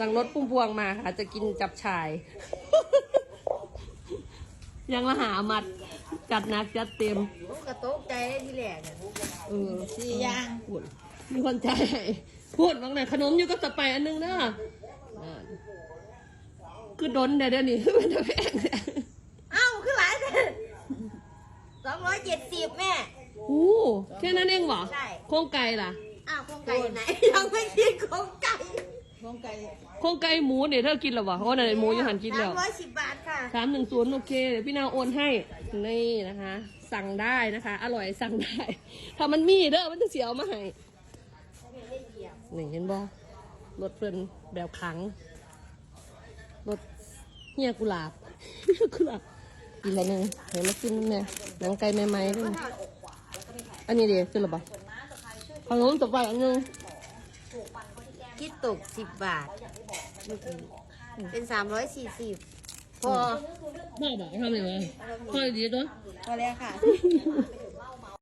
สั่งรถพุ่มพวงมาค่ะ จะกินจับชาย ยังละหามัด จัดหนักจัดเต็มลูกกระโตกใจได้ทีแรกอะเออสี่อย่างพูดมีคนใจให้พูดบางไหนขนมอยู่ก็สไปอันนึงนะอ่าคือดนเดี๋ยวเดี๋ยวนี้เป็นตะแพงเนี่ยเอ้าคือหลายสองร้อยเจ็ดสิบแม่โอ้แค่นั้นเองเหรอใช่โครงไก่ล่ะอ้าวโครงไก่ไหนยังไม่กินโครงไก่ น้องไก่โครงไก่หมูเนี่ยเธอกินหรอวะเพราะว่าในหมูยังหันกินสาแล้มวร้อยสิบบาทค่ะสามหนึ่งศูนย์โอเคเดี๋ยวพี่นางโอนให้นี่นะคะ สั่งได้นะคะ อร่อยสั่งได้ ถ้ามันมีเด้อมันจะเสียเอามาให้นี่เห็นบ่รถเพิ่นแบบขังรถเฮียกุหลาบกุหลาบอีกแล้วหนึงเห็นมากินน้ำเนี่ยหนังไก่ใหม่ๆด้วยอันนี้เดียวขึ้นหรอปะขนมตกไปอันนึง คิดตกสิบบาทเป็นสามร้อยสี่สิบพอพ่อบอกทำยังไงพ่อดีด้วยพอแล้วค่ะ